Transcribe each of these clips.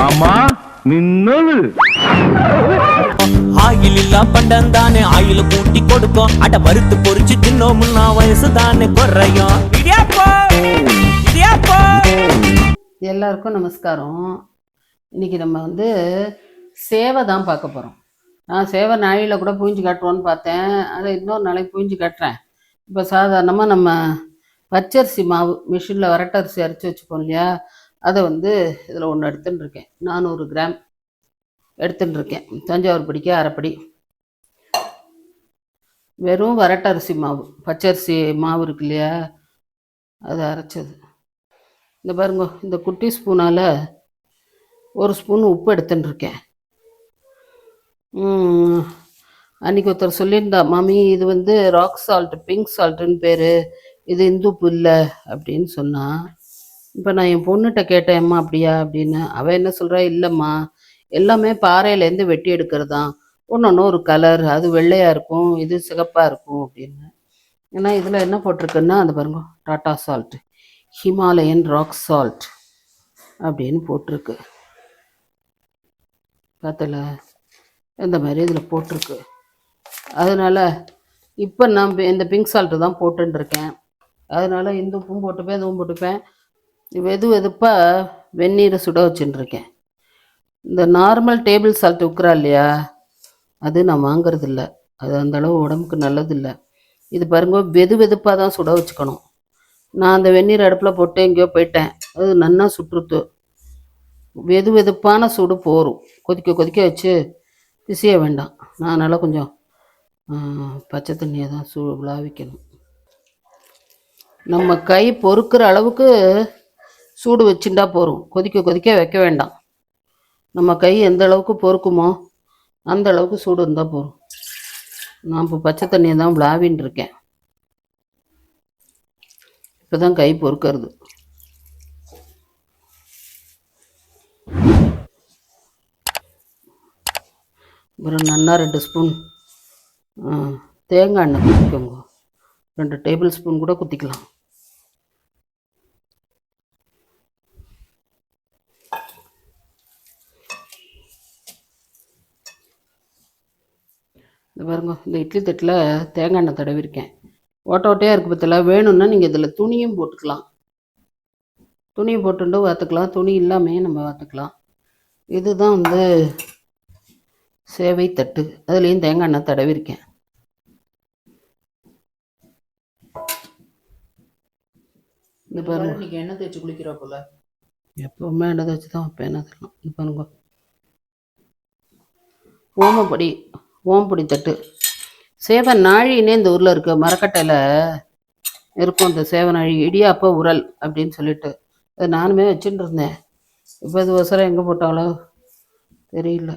ஆமா மின்னலு ஆயில் இல்லா பண்டம் தானே ஆயில கூட்டி கொடுக்கும் அட வறுத்து பொரிச்சு தின்னோம்னா வயசு தானே குறையும் எல்லாருக்கும் நமஸ்காரம். இன்னைக்கு நம்ம வந்து சேவை தான் பார்க்க போகிறோம் நான் சேவை நாழியில் கூட புழிஞ்சு காட்டுவோன்னு பார்த்தேன். அதை இன்னொரு நாளைக்கு புழிஞ்சு காட்டுறேன். இப்போ சாதாரணமாக நம்ம பச்சரிசி மாவு மிஷினில் வரட்டரிசி அரைச்சி வச்சுப்போம் இல்லையா? அதை வந்து இதில் ஒன்று எடுத்துன்னு இருக்கேன் நானூறு கிராம் எடுத்துன்னு இருக்கேன் தஞ்சாவூர் பிடிக்க அரைப்படி வெறும் வரட்டரிசி மாவு. பச்சரிசி மாவு இருக்கு இல்லையா? அதை அரைச்சது. இந்த பாருங்க இந்த குட்டி ஸ்பூனால் ஒரு ஸ்பூன் உப்பு எடுத்துன்னு இருக்கேன் ம், ஒருத்தர் சொல்லியிருந்தா மாமி இது வந்து ராக் சால்ட் பிங்க் சால்ட்டுன்னு பேர். இது இந்துப்பு இல்லை. அப்படின்னு சொன்னால் இப்போ நான் என் பொண்ணுகிட்ட கேட்டேன் அம்மா அப்படியா? அப்படின்னு. அவள் என்ன சொல்கிறா இல்லைம்மா எல்லாமே பாறையிலேருந்து வெட்டி எடுக்கிறது தான் ஒன்று ஒன்று ஒரு கலர் அது வெள்ளையாக இருக்கும் இது சிகப்பாக இருக்கும் அப்படின்னு. ஏன்னா இதில் என்ன போட்டிருக்குன்னா அந்த பாருங்க Tata salt Himalayan rock salt அப்படின்னு போட்டிருக்கு. பார்த்தல இந்த மாதிரி இதில் போட்டிருக்கு. அதனால் இப்போ நான் இந்த பிங்க் சால்ட்டு தான் போட்டுருக்கேன் அதனால் இந்த உப்பும் போட்டுப்பேன் இதுவும் போட்டுப்பேன். வெது வெதுப்பாக வெந்நீரை சுட வச்சுட்டுருக்கேன் இந்த நார்மல் டேபிள் சால்ட் உக்குறா இல்லையா? அது நான் வாங்குறதில்ல. அது அந்த அளவு உடம்புக்கு நல்லதில்லை. இது பாருங்க வெது வெதுப்பாக தான் சுட வச்சுக்கணும். நான் அந்த வெந்நீர் அடுப்பில் போட்டு எங்கேயோ போயிட்டேன். அது நன்னா சுற்றுத்து. வெது வெதுப்பான சூடு போரும். கொதிக்க கொதிக்க வச்சு பிசைய வேண்டாம். நான் அதனால் கொஞ்சம் பச்சை தண்ணியை தான் சூ விளாவிக்கணும் நம்ம கை பொறுக்கிற அளவுக்கு சூடு வச்சுட்டா போதும் கொதிக்க கொதிக்க வைக்க வேண்டாம். நம்ம கை எந்த அளவுக்கு பொறுக்குமோ அந்த அளவுக்கு சூடு இருந்தால் போதும் நான் இப்போ பச்சை தண்ணியை தான் விளாவின்னு இருக்கேன். இப்போ தான் கை பொறுக்கிறது. அப்புறம் நன்னா ரெண்டு ஸ்பூன் தேங்காய் எண்ணெய் குத்திக்கோங்க. ரெண்டு டேபிள் ஸ்பூன் கூட குத்திக்கலாம். இந்த பாருங்க இந்த இட்லி தட்டில் தேங்காய் எண்ணெய் தடவிருக்கேன். ஓட்ட ஓட்டையாக இருக்குது பத்தில வேணும்னா நீங்கள் இதில் துணியும் போட்டுக்கலாம். துணியை போட்டுட்டு வாத்துக்கலாம் துணி இல்லாமையே நம்ம வாத்துக்கலாம் இதுதான் வந்து சேவை தட்டு. அதுலேயும் தேங்காய் எண்ணெய் தடவிருக்கேன். இந்த பாருங்க. இன்னைக்கு எண்ணெய் தேய்ச்சி குளிக்கிறா போல. எப்பவுமே எண்ணெய் வச்சு தான் வைப்பேன் அதெல்லாம். இது பாருங்க. ஓமப்பொடி. ஓம்புடி தட்டு. சேவை நாழினே இந்த ஊரில் இருக்க மரக்கட்டையில் இருக்கும் இந்த சேவை நாழி இடியாப்ப உரல் அப்படின்னு சொல்லிட்டு. அது நானுமே வச்சுட்டு இருந்தேன். இப்போ இது ஒசரம் எங்கே போட்டாலோ தெரியல.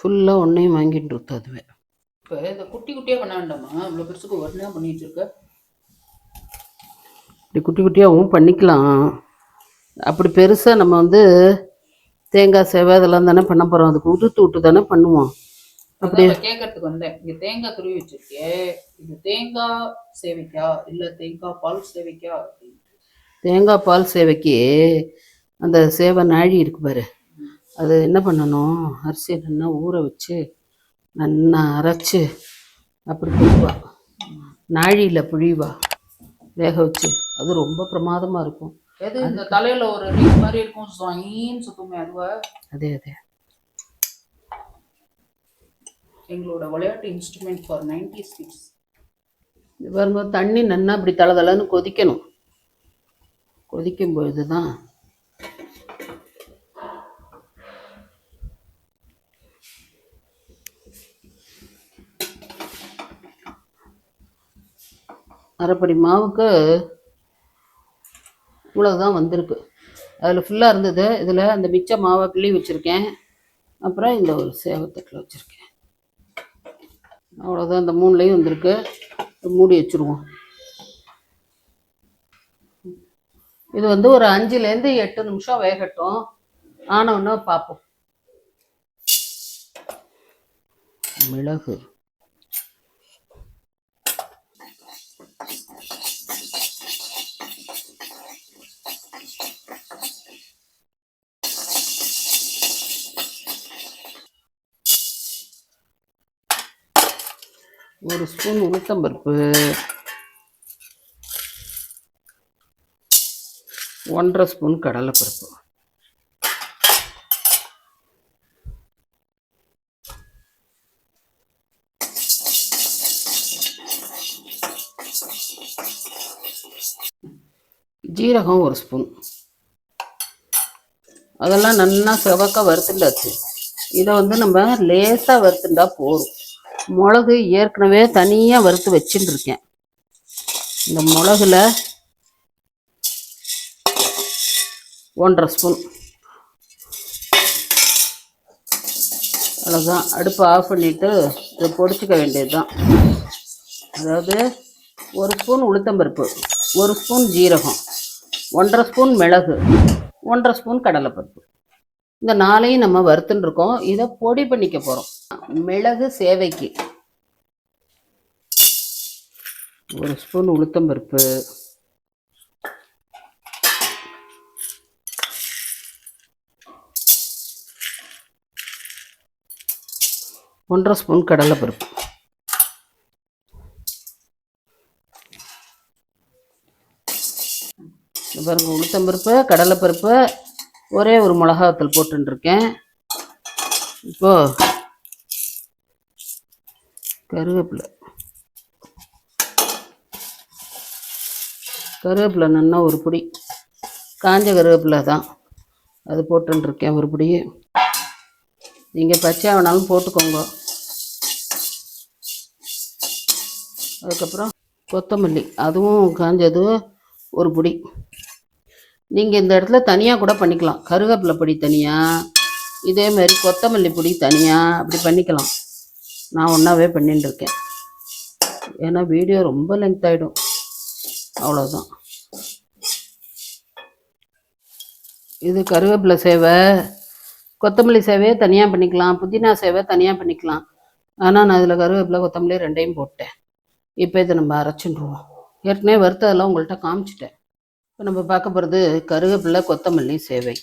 ஃபுல்லாக ஒன்றையும் வாங்கிட்டு இருக்கு அதுவே இப்போ இந்த குட்டி குட்டியா பண்ண வேண்டாமா? இவ்வளோ பெருசுக்கு ஒருனா பண்ணி வச்சிருக்க இப்படி குட்டி குட்டியாகவும் பண்ணிக்கலாம். அப்படி பெருசாக நம்ம வந்து தேங்காய் சேவை அதெல்லாம் தானே பண்ண போகிறோம் அதுக்கு உதுத்து விட்டு தானே பண்ணுவோம். அப்படி கேட்கறதுக்கு வந்தேன். இங்க தேங்காய் துருவி வச்சிருக்கே இது தேங்காய் சேவைக்கா? இல்ல தேங்காய் பால் சேவைக்கா. தேங்காய் பால் சேவைக்கு அந்த சேவை நாழி இருக்கு பாரு. அது என்ன பண்ணணும்? அரிசியை நல்லா ஊற வச்சு நல்லா அரைச்சு அப்படி புழிவா. நாழியில் புழிவா. வேக வச்சு. அது ரொம்ப பிரமாதமாக இருக்கும். எது இந்த தலையில ஒரு ரிங் மாதிரி இருக்கும்? சொயின்னு சுத்துமே அதுவா? அதே அதே. எங்களோட விளையாட்டு இன்ஸ்ட்ருமெண்ட் ஃபார் நைன்டி இது பாருங்க தண்ணி நல்லா அப்படி தளதளன்னு கொதிக்கணும். கொதிக்கும் பொழுது தான் அரைப்படி மாவுக்கு இவ்வளவுதான் வந்திருக்கு. அதில் ஃபுல்லாக இருந்தது. இதில் அந்த மிச்ச மாவை கிள்ளி வச்சுருக்கேன். அப்புறம் இந்த ஒரு சேவத்தட்டில் வச்சுருக்கேன். அவ்வளோதான் இந்த மூணுலேயும் வந்திருக்கு. மூடி வச்சுருவோம். இது வந்து ஒரு அஞ்சுலேருந்து எட்டு நிமிஷம் வேகட்டும். ஆனவுன்னு பார்ப்போம். மிளகு. ஒரு ஸ்பூன் உளுத்தம்பருப்பு. ஒன்றரை ஸ்பூன் கடலைப்பருப்பு. ஜீரகம் ஒரு ஸ்பூன். அதெல்லாம் நல்லா செவக்க வறுத்துண்டாச்சு இதை வந்து நம்ம லேசாக வறுத்துண்டா போதும். மிளகு ஏற்கனவே தனியாக வறுத்து வச்சுட்டு இருக்கேன் இந்த மிளகுல ஒன்றரை ஸ்பூன். அவ்வளோதான் அடுப்பை ஆஃப் பண்ணிவிட்டு இதை பொடிச்சிக்க வேண்டியது தான் அதாவது ஒரு ஸ்பூன் உளுத்தம்பருப்பு ஒரு ஸ்பூன் ஜீரகம் ஒன்றரை ஸ்பூன் மிளகு ஒன்றரை ஸ்பூன் கடலைப்பருப்பு. இந்த நாளையும் நம்ம வறுத்துன்னு இருக்கோம். இதை பொடி பண்ணிக்க போகிறோம் மிளகு சேவைக்கு. ஒரு ஸ்பூன் உளுத்தம்பருப்பு ஒன்றரை ஸ்பூன் கடலைப்பருப்பு. இங்க பாருங்க உளுத்தம்பருப்பு கடலைப்பருப்பு ஒரே ஒரு மிளகாத்தூள் போட்டுருக்கேன் இப்போ கருவேப்பிலை. கருவேப்பிலை நல்லா ஒரு பிடி. காஞ்ச கருவேப்பிலை தான். அது போட்டுருக்கேன் ஒரு பிடி நீங்கள் பச்சையாக வேணாலும் போட்டுக்கோங்க. அதுக்கப்புறம் கொத்தமல்லி. அதுவும் காஞ்சது ஒரு பிடி. நீங்கள் இந்த இடத்துல தனியாக கூட பண்ணிக்கலாம். கருவேப்பிலை பொடி தனியாக இதே மாதிரி கொத்தமல்லி பொடி தனியாக அப்படி பண்ணிக்கலாம். நான் ஒன்றாவே பண்ணிட்டுருக்கேன் ஏன்னா வீடியோ ரொம்ப லென்த் ஆகிடும் அவ்வளோதான் இது கருவேப்பிலை சேவை. கொத்தமல்லி சேவையை தனியாக பண்ணிக்கலாம். புதினா சேவை தனியாக பண்ணிக்கலாம். ஆனால் நான் இதில் கருவேப்பிலை கொத்தமல்லி ரெண்டையும் போட்டேன். இப்போ இதை நம்ம அரைச்சிடுவோம். ஏற்கனவே வறுத்ததெல்லாம் உங்கள்கிட்ட காமிச்சிட்டேன். இப்போ நம்ம பார்க்க போகிறது கருவேப்பிலை கொத்தமல்லி சேவை.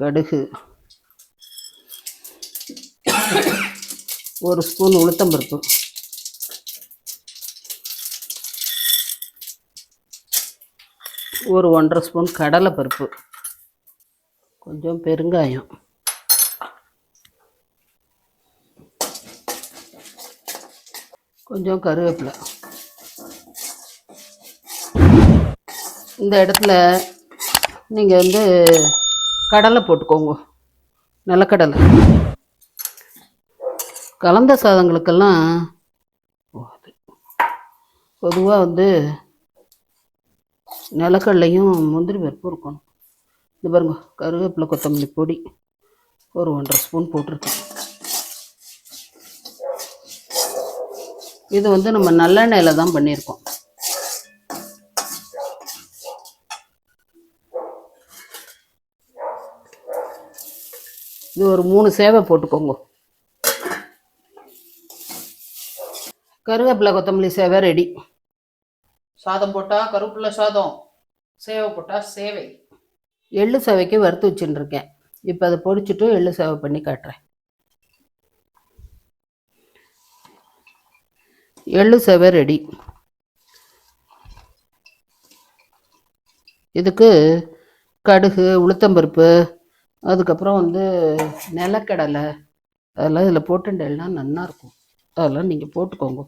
கடுகு. ஒரு ஸ்பூன் உளுத்தம்பருப்பு. ஒரு ஒன்றரை ஸ்பூன் கடலைப்பருப்பு. கொஞ்சம் பெருங்காயம். கொஞ்சம் கருவேப்பிலை. இந்த இடத்துல நீங்கள் வந்து கடலை போட்டுக்கோங்க. நிலக்கடலை. கலந்த சாதங்களுக்கெல்லாம் பொதுவாக வந்து நிலக்கடலையும் முந்திரி பருப்பும் இருக்கணும். இது பாருங்க கருவேப்பிலை கொத்தமல்லி பொடி ஒரு ஒன்றரை ஸ்பூன் போட்டிருக்கேன். இது வந்து நம்ம நல்லெண்ணெயில் தான் பண்ணியிருக்கோம். இது ஒரு மூணு சேவை போட்டுக்கோங்க. கருவேப்பிலை கொத்தமல்லி சேவை ரெடி சாதம் போட்டா கருப்புள்ள சாதம் சேவை போட்டா சேவை. எள்ளு சேவைக்கு வறுத்து வச்சுட்டு இருக்கேன் இப்போ அதை பொடிச்சிட்டு எள்ளு சேவை பண்ணி காட்டுறேன். எள்ளு சேவை ரெடி இதுக்கு கடுகு உளுத்தம்பருப்பு அதுக்கப்புறம் வந்து நிலக்கடலை அதெல்லாம் இதில் போட்டுட்டேன்னா நல்லா இருக்கும் அதெல்லாம் நீங்கள் போட்டுக்கோங்க.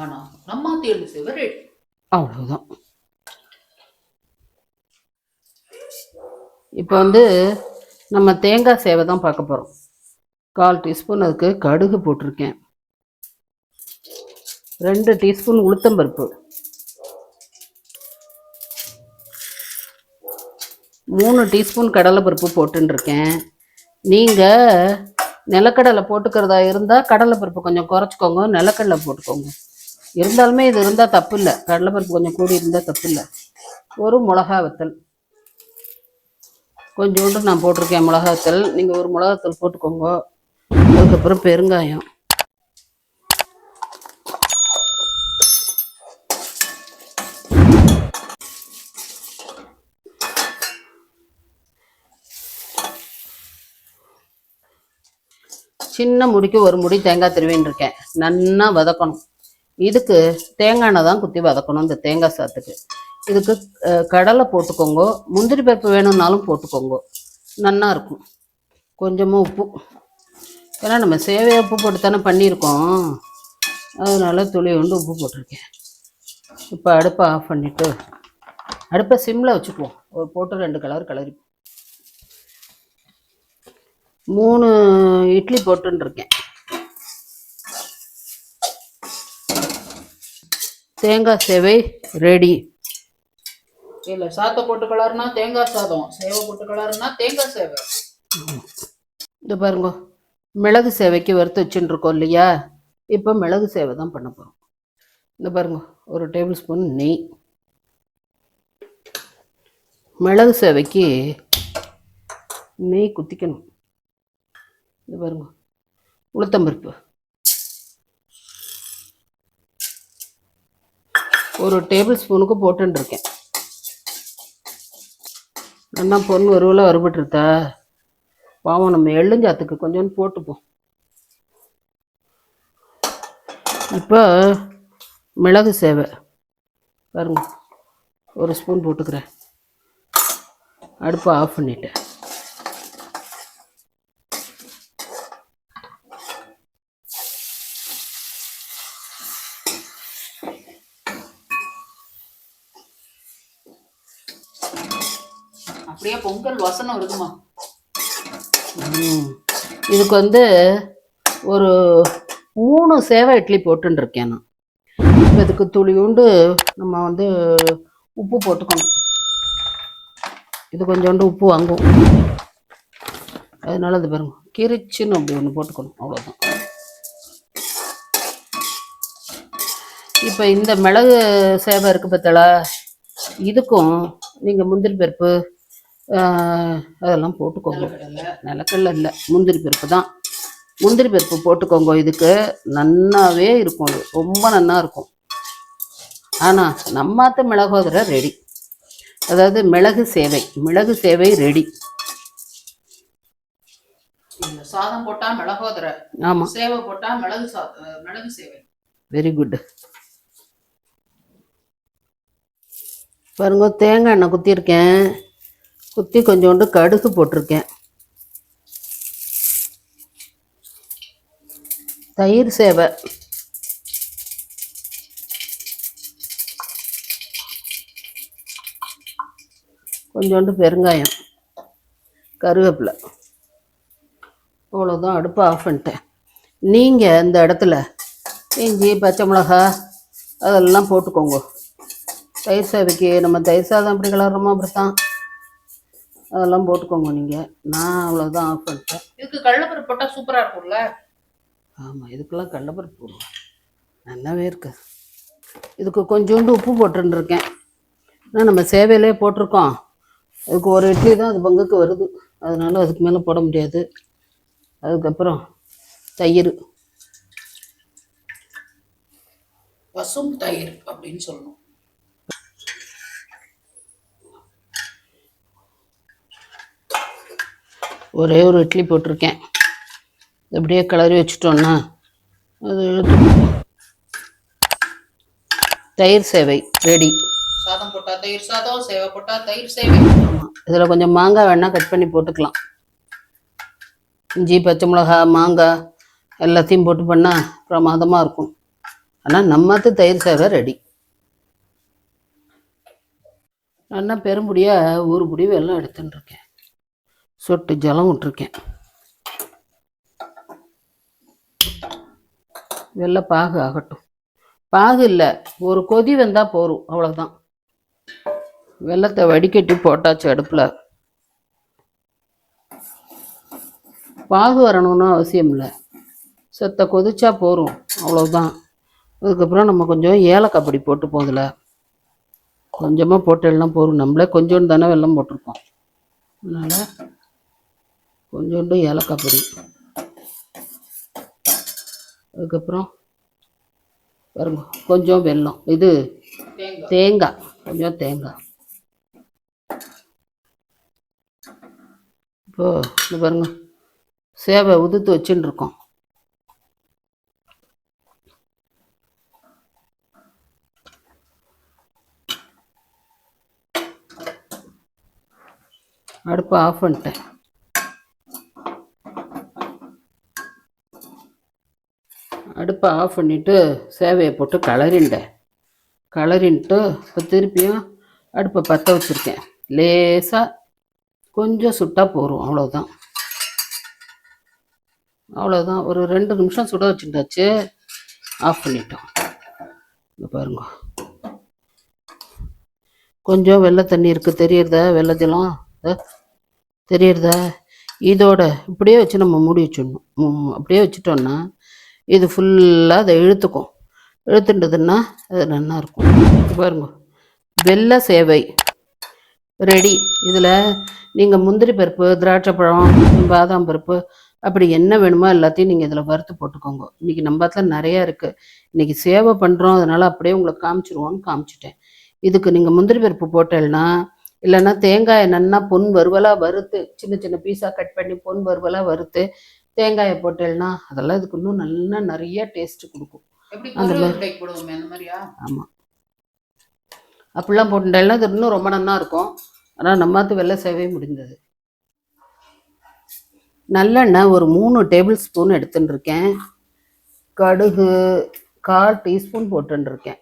ஆனா நம்ம தேர்வு சேவை ரெடி அவ்வளவுதான். இப்போ வந்து நம்ம தேங்காய் சேவை தான் பார்க்க போகிறோம் கால் டீஸ்பூன் அதுக்கு கடுகு போட்டிருக்கேன். ரெண்டு டீஸ்பூன் உளுத்தம்பருப்பு. மூணு டீஸ்பூன் கடலைப்பருப்பு போட்டுருக்கேன் நீங்கள் நிலக்கடலை போட்டுக்கிறதா இருந்தால் கடலைப்பருப்பு கொஞ்சம் குறைச்சிக்கோங்க நிலக்கடலை போட்டுக்கோங்க. இருந்தாலுமே இது இருந்தால் தப்பு இல்லை கடலைப்பருப்பு கொஞ்சம் கூடி இருந்தால் தப்பு இல்லை ஒரு மிளகா வத்தல். கொஞ்சோண்டு நான் போட்டிருக்கேன் மிளகாத்தல் நீங்கள் ஒரு மிளகாத்தல் போட்டுக்கோங்க. அதுக்கப்புறம் பெருங்காயம். சின்ன முடிக்கு ஒரு முடி தேங்காய் திருவின்னு இருக்கேன். நன்னா வதக்கணும். இதுக்கு தேங்காய் எண்ணெய் தான் குத்தி வதக்கணும் இந்த தேங்காய் சாத்துக்கு. இதுக்கு கடலை போட்டுக்கோங்க. முந்திரி பருப்பு வேணும்னாலும் போட்டுக்கோங்க. நன்னா இருக்கும். கொஞ்சமாக உப்பு. ஏன்னா நம்ம சேவையை உப்பு போட்டு தானே பண்ணியிருக்கோம். அதனால துளி கொண்டு உப்பு போட்டிருக்கேன். இப்போ அடுப்பை ஆஃப் பண்ணிவிட்டு அடுப்பை சிம்மில் வச்சுக்குவோம். ஒரு போட்டு ரெண்டு கலர் கலரி. மூணு இட்லி போட்டுன்னு இருக்கேன் தேங்காய் சேவை ரெடி. இல்ல சாத்தை போட்டு கலர்னா தேங்காய் சாதம். சேவை போட்டு கலர்னா தேங்காய் சேவை. இந்த பாருங்க மிளகு சேவைக்கு வறுத்து வச்சுட்டு இருக்கோம் இல்லையா? இப்போ மிளகு சேவை தான் பண்ண போகிறோம் இந்த பாருங்க ஒரு டேபிள் ஸ்பூன் நெய். மிளகு சேவைக்கு நெய் குத்திக்கணும். இது பாருங்க. உளுத்தம்பருப்பு. ஒரு டேபிள் ஸ்பூனுக்கு போட்டுருக்கேன் நல்லா பொண்ணு வருவில் வருபட்டுருத்தா பாவம் நம்ம எள்ளுஞ்சாத்துக்கு கொஞ்சோண்டு போட்டுப்போம். இப்போ மிளகு சேவை. பாருங்க. ஒரு ஸ்பூன் போட்டுக்கிறேன். அடுப்பை ஆஃப் பண்ணிட்டேன் அப்படியே பொங்கல் வசனம் இருக்குமா? இதுக்கு வந்து ஒரு மூணு சேவை இட்லி போட்டுன்னு இருக்கேன் நான். இப்போ இதுக்கு துளியுண்டு நம்ம வந்து உப்பு போட்டுக்கணும். இது கொஞ்சோண்டு உப்பு வாங்கும். அதனால இது பாருங்க கிரிச்சுன்னு அப்படி ஒன்று போட்டுக்கணும் அவ்வளோதான் இப்போ இந்த மிளகு சேவை இருக்கு பார்த்தாலா இதுக்கும் நீங்கள் முந்திரி பருப்பு அதெல்லாம் போட்டுக்கோங்க. நிலக்கடலை இல்லை முந்திரி பருப்பு தான். முந்திரி பருப்பு போட்டுக்கோங்க இதுக்கு. நன்னாவே இருக்கும் இது ரொம்ப நன்னா இருக்கும். ஆனால் நம்மாத்த மிளகோதரை ரெடி அதாவது மிளகு சேவை. மிளகு சேவை ரெடி சாதம் போட்டா மிளகோதரை ஆமாம் சேவை போட்டா மிளகு மிளகு சேவை. வெரி குட் பாருங்க தேங்காய் எண்ணெய் குத்திருக்கேன் குத்தி கொஞ்சோண்டு கடுகு போட்டிருக்கேன். தயிர் சேவை. கொஞ்சோண்டு பெருங்காயம் கருவேப்பிலை. அவ்வளோதான் அடுப்பை ஆஃப் பண்ணிட்டேன். நீங்கள் இந்த இடத்துல இஞ்சி பச்சை மிளகா அதெல்லாம் போட்டுக்கோங்க. தயிர் சாதத்துக்கு நம்ம தயிர் சாதம் எப்படி கிளறோமோ அப்படித்தான். அதெல்லாம் போட்டுக்கோங்க நீங்கள் நான் அவ்வளோதான் ஆஃப் பண்ணிட்டேன் இதுக்கு கடலைப்பருப்பு போட்டா சூப்பரா இருக்கும்ல? ஆமாம் இதுக்கெல்லாம் கடலப்பருப்பு போடுவோம் நல்லாவே இருக்கு. இதுக்கு கொஞ்சோண்டு உப்பு போட்டுருக்கேன் ஆனால் நம்ம சேவையிலே போட்டிருக்கோம். அதுக்கு ஒரு இட்லி தான் அது பங்குக்கு வருது. அதனால அதுக்கு மேலே போட முடியாது. அதுக்கப்புறம் தயிர். பசும் தயிர் அப்படின்னு சொல்லணும். ஒரே ஒரு இட்லி போட்டிருக்கேன். அப்படியே கிளறி வச்சுட்டோன்னா அது தயிர் சேவை ரெடி சாதம் போட்டா தயிர் சாதம் சேவை போட்டா தயிர் சேவை. இதில் கொஞ்சம் மாங்காய் வேணால் கட் பண்ணி போட்டுக்கலாம். இஞ்சி பச்சை மிளகா மாங்காய் எல்லாத்தையும் போட்டு பண்ணால் பிரமாதமாக இருக்கும். ஆனால் நம்மத்து தயிர் சேவை ரெடி நல்லா பெரும்படியாக ஒரு புடி வெல்லம் எடுத்துன்னு இருக்கேன். சொட்டு ஜலம் விட்டுருக்கேன். வெள்ளை பாகு ஆகட்டும். பாகு இல்லை ஒரு கொதி வந்தால் போரும் அவ்வளோதான் வெள்ளத்தை வடிகட்டி போட்டாச்சு அடுப்பில். பாகு வரணும்னு அவசியம் இல்லை. செத்த கொதிச்சா போதும் அவ்வளோதான் அதுக்கப்புறம் நம்ம கொஞ்சம் ஏலக்காய் பொடி போட்டு போதில். கொஞ்சமாக போட்டு எல்லாம் போதும் நம்மளே கொஞ்சோண்டு தானே வெல்லம் போட்டிருக்கோம். அதனால் கொஞ்சோண்டு ஏலக்காய் பொடி. அதுக்கப்புறம் பாருங்க கொஞ்சம் வெல்லம். இது தேங்காய். கொஞ்சம் தேங்காய். இப்போ இந்த பாருங்க சேவை உதுத்து வச்சுன்னு இருக்கோம் அடுப்பை ஆஃப் பண்ணிட்டேன். அடுப்பை ஆஃப் பண்ணிவிட்டு சேவையை போட்டு கலரிண்டேன் கலரின்ட்டு இப்போ திருப்பியும் அடுப்பை பற்ற வச்சுருக்கேன். லேசாக கொஞ்சம் சுட்டால் போதும் அவ்வளோதான் அவ்வளோதான் ஒரு ரெண்டு நிமிஷம் சுட வச்சுருந்தாச்சு ஆஃப் பண்ணிட்டோம். இங்கே பாருங்க. கொஞ்சம் வெள்ளை தண்ணி இருக்குது தெரியறதா? ஜலம்? தெரியறதா? இதோட இப்படியே வச்சு நம்ம மூடி வச்சிடணும். அப்படியே வச்சுட்டோன்னா இது ஃபுல்லாக அதை இழுத்துக்கும். இழுத்துட்டதுன்னா அது நல்லா இருக்கும். பாருங்க. வெள்ளை சேவை. ரெடி இதில் நீங்கள் முந்திரி பருப்பு திராட்சை பழம் பாதாம் பருப்பு அப்படி என்ன வேணுமோ எல்லாத்தையும் நீங்கள் இதில் வறுத்து போட்டுக்கோங்க. இன்றைக்கி நம்ம இடத்துல நிறையா இருக்குது இன்றைக்கி சேவை பண்ணுறோம் அதனால் அப்படியே உங்களுக்கு காமிச்சிருவோன்னு காமிச்சிட்டேன். இதுக்கு நீங்கள் முந்திரி பருப்பு போட்டேன்னா இல்லைன்னா தேங்காயை நன்னா பொன் வறுவலாக வறுத்து சின்ன சின்ன பீஸாக கட் பண்ணி பொன் வறுவலாக வறுத்து தேங்காயை போட்டேன்னா அதெல்லாம் இதுக்கு இன்னும் நல்லா நிறைய டேஸ்ட்டு கொடுக்கும். அந்த மாதிரி. ஆமாம் அப்படிலாம் போட்டுட்டேன்னா இது இன்னும் ரொம்ப நல்லா இருக்கும். ஆனால் நம்மாத்து வெள்ளை சேவை முடிந்தது நல்லெண்ணெய் ஒரு மூணு டேபிள் ஸ்பூன் எடுத்துன்னு இருக்கேன் கடுகு கால் டீஸ்பூன் போட்டுன்னு இருக்கேன்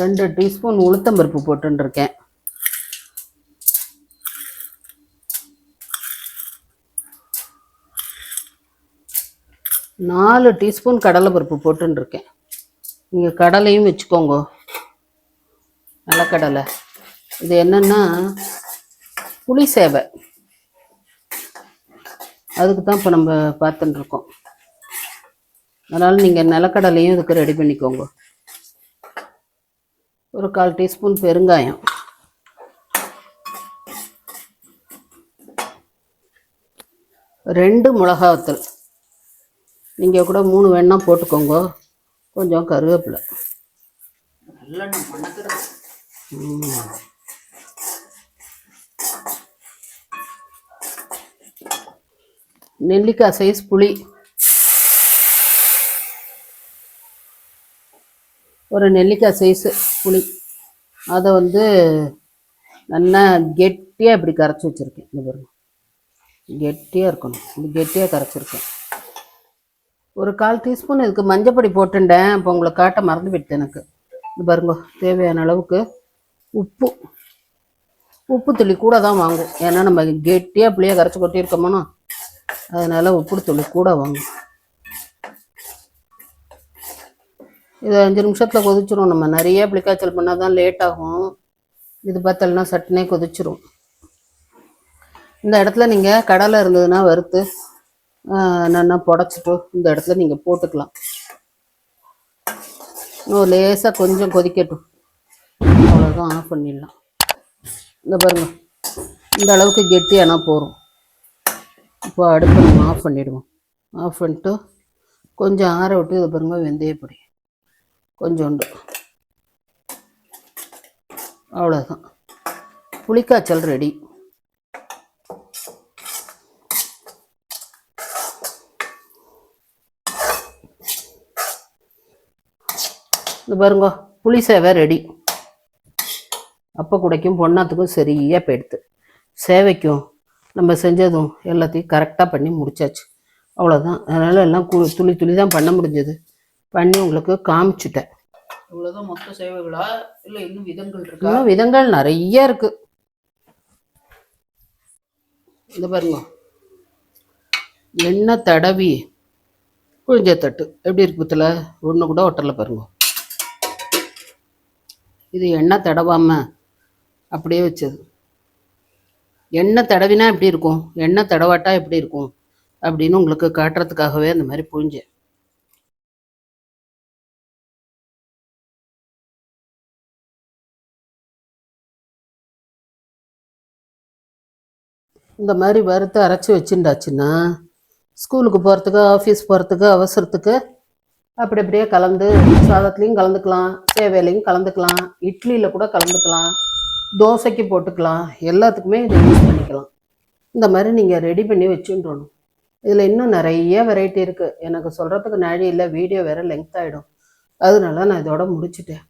ரெண்டு டீஸ்பூன் உளுத்தம்பருப்பு போட்டுன்னு நாலு டீஸ்பூன் கடலைப்பருப்பு போட்டுன்னு இருக்கேன் நீங்கள் கடலையும் வச்சுக்கோங்க. நிலக்கடலை. இது என்னென்னா புளி சேவை. அதுக்கு தான் இப்போ நம்ம பார்த்துட்டுருக்கோம் அதனால் நீங்கள் நிலக்கடலையும் இதுக்கு ரெடி பண்ணிக்கோங்க. ஒரு கால் டீஸ்பூன் பெருங்காயம். ரெண்டு மிளகாத்தூள். நீங்கள் கூட மூணு வேணால் போட்டுக்கோங்க. கொஞ்சம் கருவேப்பிலை. நெல்லிக்காய் சைஸ் புளி. ஒரு நெல்லிக்காய் சைஸு புளி. அதை வந்து நல்லா கெட்டியாக இப்படி கரைச்சி வச்சுருக்கேன். இந்த பாருங்க. கெட்டியாக இருக்கணும். இப்படி கெட்டியாக கரைச்சிருக்கேன். ஒரு கால் டீஸ்பூன் இதுக்கு மஞ்சப்பொடி போட்டுட்டேன் இப்போ உங்களை காட்ட மறந்து விட்டேன் எனக்கு. இது பாருங்க தேவையான அளவுக்கு உப்பு. உப்பு துளி கூட தான் வாங்கும். ஏன்னா நம்ம கெட்டியாக புளியை கரைச்சி கொட்டியிருக்கோமோனா அதனால் உப்பு துளி கூட வாங்கும். இது அஞ்சு நிமிஷத்தில் கொதிச்சிரும். நம்ம நிறைய புளிக்காய்ச்சல் பண்ணால் தான் லேட் ஆகும். இது பார்த்தலன்னா சட்டுனே கொதிச்சிரும். இந்த இடத்துல நீங்கள் கடலை இருந்ததுன்னா வறுத்து நல்லா புடச்சிட்டு இந்த இடத்துல நீங்கள் போட்டுக்கலாம். இன்னும் லேசாக கொஞ்சம் கொதிக்கட்டும். அவ்வளோதான் ஆஃப் பண்ணிடலாம். இந்த பாருங்கள் இந்த அளவுக்கு கெட்டியானா போதும். இப்போ அடுப்பை நம்ம ஆஃப் பண்ணிவிடுவோம் ஆஃப் பண்ணிட்டு கொஞ்சம் ஆற விட்டு இதை பாருங்கள் வெந்தயப்பொடி கொஞ்சோண்டு. அவ்வளோதான் புளிக்காய்ச்சல் ரெடி இந்த பாருங்க புளி சேவை ரெடி. அப்போ குடைக்கும் பொண்ணாத்துக்கும் சரியாக போயிடுது. சேவைக்கும் நம்ம செஞ்சதும் எல்லாத்தையும் கரெக்டாக பண்ணி முடிச்சாச்சு. அவ்வளோதான் அதனால் எல்லாம் துளி துளி தான் பண்ண முடிஞ்சது. பண்ணி உங்களுக்கு காமிச்சிட்டேன். இவ்வளவுதான் மொத்த சேவைகளா இல்ல இன்னும் விதங்கள் இருக்கா? இன்னும் விதங்கள் நிறைய இருக்கு. இந்த பாருங்க. எண்ணெய் தடவி புழிஞ்ச தட்டு. எப்படி இருக்கு புத்தில்? ஒன்று கூட ஒட்டல பாருங்க. இது எண்ணெய் தடவாம அப்படியே வச்சது. எண்ணெய் தடவினா எப்படி இருக்கும்? எண்ணெய் தடவாட்டா எப்படி இருக்கும்? அப்படின்னு உங்களுக்கு காட்டுறதுக்காகவே அந்த மாதிரி புரிஞ்சேன் இந்த மாதிரி வறுத்து அரைச்சி வச்சுட்டாச்சுன்னா ஸ்கூலுக்கு போகிறதுக்கு ஆஃபீஸ் போகிறதுக்கு அவசரத்துக்கு அப்படி அப்படியே கலந்து சாதத்துலேயும் கலந்துக்கலாம் சேவையிலையும் கலந்துக்கலாம் இட்லியில் கூட கலந்துக்கலாம் தோசைக்கு போட்டுக்கலாம் எல்லாத்துக்குமே இதை யூஸ் பண்ணிக்கலாம். இந்த மாதிரி நீங்கள் ரெடி பண்ணி வச்சுன்றணும் இதில் இன்னும் நிறைய வெரைட்டி இருக்குது எனக்கு சொல்கிறதுக்கு நாழி இல்லை வீடியோ வேறு லெங்க் ஆகிடும் அதனால நான் இதோட முடிச்சிட்டேன்.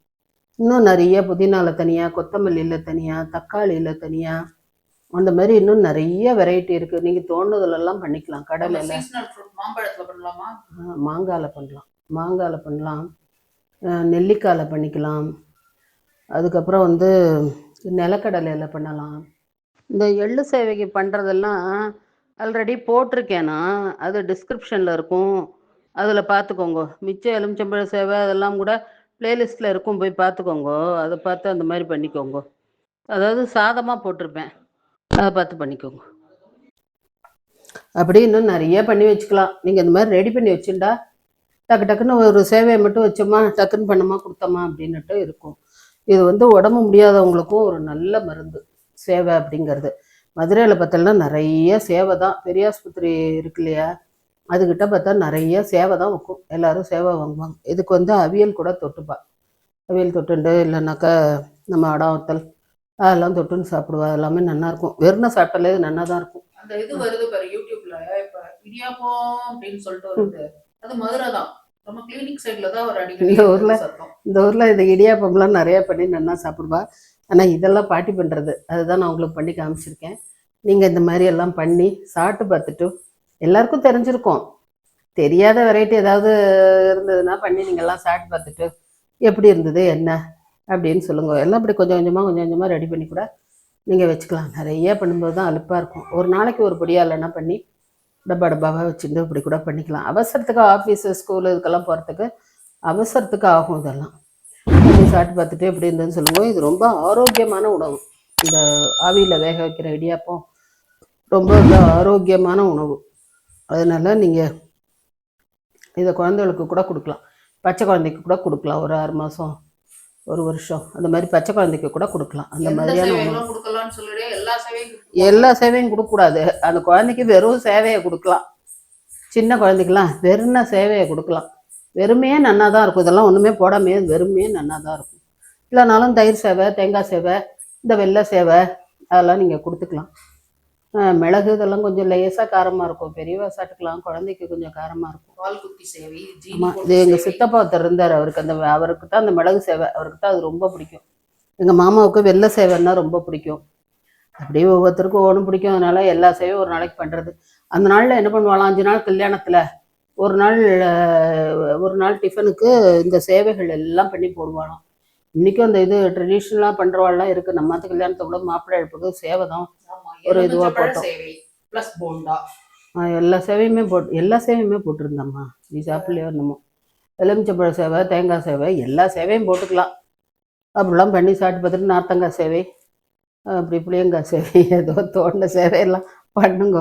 இன்னும் நிறைய புதினாவில் தனியாக கொத்தமல்லியில் தனியாக தக்காளியில் தனியாக அந்த மாதிரி இன்னும் நிறைய வெரைட்டி இருக்குது நீங்கள் தோணுதலெல்லாம் பண்ணிக்கலாம். கடலையில் ஃப்ரூட் மாம்பழத்துல பண்ணலாமா? மாங்காயில் பண்ணலாம். மாங்காயில் பண்ணலாம். நெல்லிக்காயில் பண்ணிக்கலாம். அதுக்கப்புறம் வந்து நிலக்கடலையில் பண்ணலாம். இந்த எள்ளு சேவைக்கு பண்ணுறதெல்லாம் ஆல்ரெடி போட்டிருக்கேன்னா அது டிஸ்கிரிப்ஷனில் இருக்கும். அதில் பார்த்துக்கோங்க. மிச்ச எலுமிச்சம்பழ சேவை அதெல்லாம் கூட பிளேலிஸ்ட்டில் இருக்கும். போய் பார்த்துக்கோங்க. அதை பார்த்து அந்த மாதிரி பண்ணிக்கோங்க. அதாவது சாதமாக போட்டிருப்பேன். அதை பார்த்து பண்ணிக்கோங்க. அப்படி இன்னும் நிறைய பண்ணி வச்சுக்கலாம். நீங்கள் இந்த மாதிரி ரெடி பண்ணி வச்சுட்டா டக்கு டக்குன்னு ஒரு சேவையை மட்டும் வச்சோமா டக்குன்னு பண்ணமா கொடுத்தோமா அப்படின்னுட்டு இருக்கும். இது வந்து உடம்பு முடியாதவங்களுக்கும் ஒரு நல்ல மருந்து சேவை அப்படிங்கிறது. மதுரையில் பார்த்தோம்னா நிறைய சேவை தான். பெரியாஸ்பத்திரி இருக்கு இல்லையா? அதுக்கிட்ட பார்த்தா நிறைய சேவை தான் வைக்கும். எல்லாரும் சேவை வாங்குவாங்க. இதுக்கு வந்து அவியல் கூட தொட்டுப்பா. அவியல் தொட்டுண்டு இல்லைனாக்கா நம்ம அடாவத்தல் அதெல்லாம் தொட்டுன்னு சாப்பிடுவா. எல்லாமே நல்லா இருக்கும். வெறும் சாப்பிட்டாலே நல்லா தான் இருக்கும். அந்த இது வருது பாரு யூடியூப்ல. இப்ப இடியாப்பம் அப்படின்னு சொல்லிட்டு வருது அது மதுரை தான். நம்ம கிளினிக் சைடுல தான் ஒரு அடிக்கடி இந்த ஊர்ல? இந்த ஊரில் இந்த இடியாப்பம்லாம் நிறைய பண்ணி நல்லா சாப்பிடுவா. ஆனால் இதெல்லாம் பாட்டி பண்ணுறது அதுதான் நான் உங்களுக்கு பண்ணி காமிச்சிருக்கேன். நீங்கள் இந்த மாதிரி எல்லாம் பண்ணி சாப்பிட்டு பார்த்துட்டு எல்லாருக்கும் தெரிஞ்சிருக்கும். தெரியாத வெரைட்டி ஏதாவது இருந்ததுன்னா பண்ணி நீங்கள்லாம் சாப்பிட்டு பார்த்துட்டு எப்படி இருந்தது என்ன அப்படின்னு சொல்லுங்க. எல்லாம் இப்படி கொஞ்சம் கொஞ்சமாக கொஞ்சம் கொஞ்சமாக ரெடி பண்ணி கூட நீங்கள் வச்சுக்கலாம். நிறைய பண்ணும்போது தான் அலுப்பாக இருக்கும். ஒரு நாளைக்கு ஒரு பொடியா இல்லைன்னா பண்ணி டப்பா டப்பாவாக வச்சுட்டு இப்படி கூட பண்ணிக்கலாம். அவசரத்துக்கு ஆஃபீஸு ஸ்கூலு இதுக்கெல்லாம் போகிறதுக்கு அவசரத்துக்கு ஆகும் இதெல்லாம். சாப்பிட்டு பார்த்துட்டு எப்படி இருந்ததுன்னு சொல்லுவோம் இது ரொம்ப ஆரோக்கியமான உணவு. இந்த ஆவியில் வேக வைக்கிற இடியாப்பம் ரொம்ப ஆரோக்கியமான உணவு. அதனால் நீங்கள் இதை குழந்தைகளுக்கு கூட கொடுக்கலாம். பச்சை குழந்தைக்கு கூட கொடுக்கலாம். ஒரு ஆறு மாதம் ஒரு வருஷம். அந்த மாதிரி பச்சை குழந்தைக்கு கூட கொடுக்கலாம். அந்த மாதிரியான எல்லா சேவையும் எல்லா சேவையும் கொடுக்கக்கூடாது. அந்த குழந்தைக்கு வெறும் சேவையை கொடுக்கலாம். சின்ன குழந்தைக்கெல்லாம் வெறும் சேவையை கொடுக்கலாம். வெறுமையே நன்னா தான் இருக்கும். இதெல்லாம் ஒன்றுமே போடாமே வெறுமையே நன்னா தான் இருக்கும். இல்லைனாலும் தயிர் சேவை தேங்காய் சேவை இந்த வெள்ளை சேவை அதெல்லாம் நீங்கள் கொடுத்துக்கலாம். மிளகு இதெல்லாம் கொஞ்சம் லேசாக காரமாக இருக்கும். பெரியவா சாப்பிட்டுக்கலாம் குழந்தைக்கு கொஞ்சம் காரமாக இருக்கும். பால் குத்தி சேவை ஆமாம் இது எங்கள். சித்தப்பா ஒருத்தர் இருந்தார். அவருக்கு அந்த அவருக்கு தான் அந்த மிளகு சேவை அவருக்கு தான் அது ரொம்ப பிடிக்கும். எங்கள் மாமாவுக்கு வெள்ளை சேவைன்னா ரொம்ப பிடிக்கும். அப்படியே ஒவ்வொருத்தருக்கும் ஒன்றும் பிடிக்கும். அதனால எல்லா சேவையும் ஒரு நாளைக்கு பண்ணுறது அந்த நாளில் என்ன பண்ணுவாங்களாம் அஞ்சு நாள் கல்யாணத்தில் ஒரு நாள் ஒரு நாள் டிஃபனுக்கு இந்த சேவைகள் எல்லாம் பண்ணி போடுவாளாம். இன்றைக்கும் அந்த இது ட்ரெடிஷ்னலாக பண்ணுறவாள்லாம் இருக்குது நம்ம கல்யாணத்தை கூட மாப்பிள்ளை எழுப்புக்கு சேவை தான் ஒரு இதுவா எலுமிச்சம்பழ போட்டோம். பிளஸ் போண்டா. எல்லா சேவையுமே போட்டு எல்லா சேவையுமே போட்டிருந்தம்மா. நீ சாப்பிடலையோ என்னமோ. எலுமிச்சம்பழ சேவை தேங்காய் சேவை எல்லா சேவையும் போட்டுக்கலாம். அப்படிலாம் பண்ணி சாப்பிட்டு பார்த்துட்டு நார்த்தங்காய் சேவை அப்படி புளியங்காய் சேவை ஏதோ தோண்டின சேவையெல்லாம் பண்ணுங்க.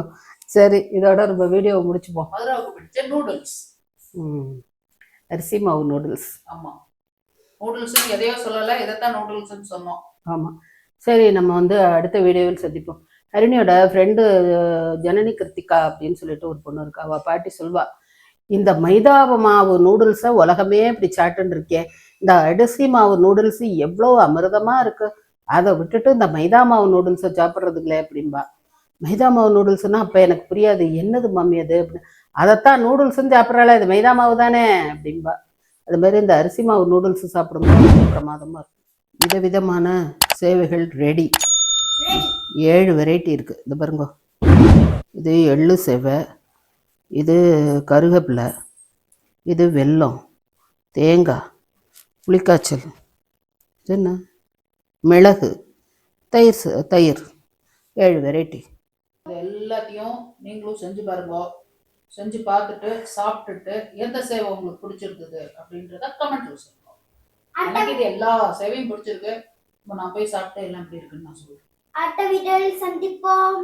சரி இதோட நம்ம வீடியோவை முடிச்சுப்போம். நூடுல்ஸ் ம். அரிசி மாவு நூடுல்ஸ் ஆமா. நூடுல்ஸ் எதையோ சொல்லல இதைத்தான் நூடுல்ஸ்னு சொன்னோம். ஆமாம் சரி நம்ம வந்து அடுத்த வீடியோவில் சந்திப்போம். ஹரிணியோட ஃப்ரெண்டு ஜனனி கிருத்திகா அப்படின்னு சொல்லிட்டு ஒரு பொண்ணு இருக்கா. அவள் பாட்டி சொல்வா இந்த மைதா மாவு நூடுல்ஸை உலகமே இப்படி சாட்டுன்னு இருக்கே இந்த அரிசி மாவு நூடுல்ஸ் எவ்வளோ அமிர்தமாக இருக்கு. அதை விட்டுட்டு இந்த மைதா மாவு நூடுல்ஸை சாப்பிட்றதுங்களே அப்படின்பா மைதா மாவு நூடுல்ஸ்னா அப்போ எனக்கு புரியாது. என்னது மம்மி அது? அப்படின்னு. அதைத்தான் நூடுல்ஸ்ன்னு சாப்பிட்றாளே. இது மைதா மாவு தானே அப்படின்பா அது மாதிரி இந்த அரிசி மாவு நூடுல்ஸ் சாப்பிடும்போது பிரமாதமாக இருக்கும். விதவிதமான சேவைகள் ரெடி ஏழு வெரைட்டி இருக்குது இது பாருங்க. இது எள்ளு சேவை இது கருவேப்பிலை இது வெல்லம் தேங்காய் புளிக்காய்ச்சல். இது என்ன? மிளகு தயிர் ச- தயிர். ஏழு வெரைட்டி இது எல்லாத்தையும் நீங்களும் செஞ்சு பாருங்க. செஞ்சு பார்த்துட்டு சாப்பிட்டுட்டு எந்த சேவை உங்களுக்கு பிடிச்சிருந்தது அப்படின்றத கமெண்ட்ல சொல்லுங்க. எனக்கு இது எல்லா சேவையும் பிடிச்சிருக்கு. இப்போ நான் போய் சாப்பிட்டு எல்லாம் எப்படி இருக்குன்னு நான் சொல்றேன். அடுத்த வீடியோவில் சந்திப்போம்.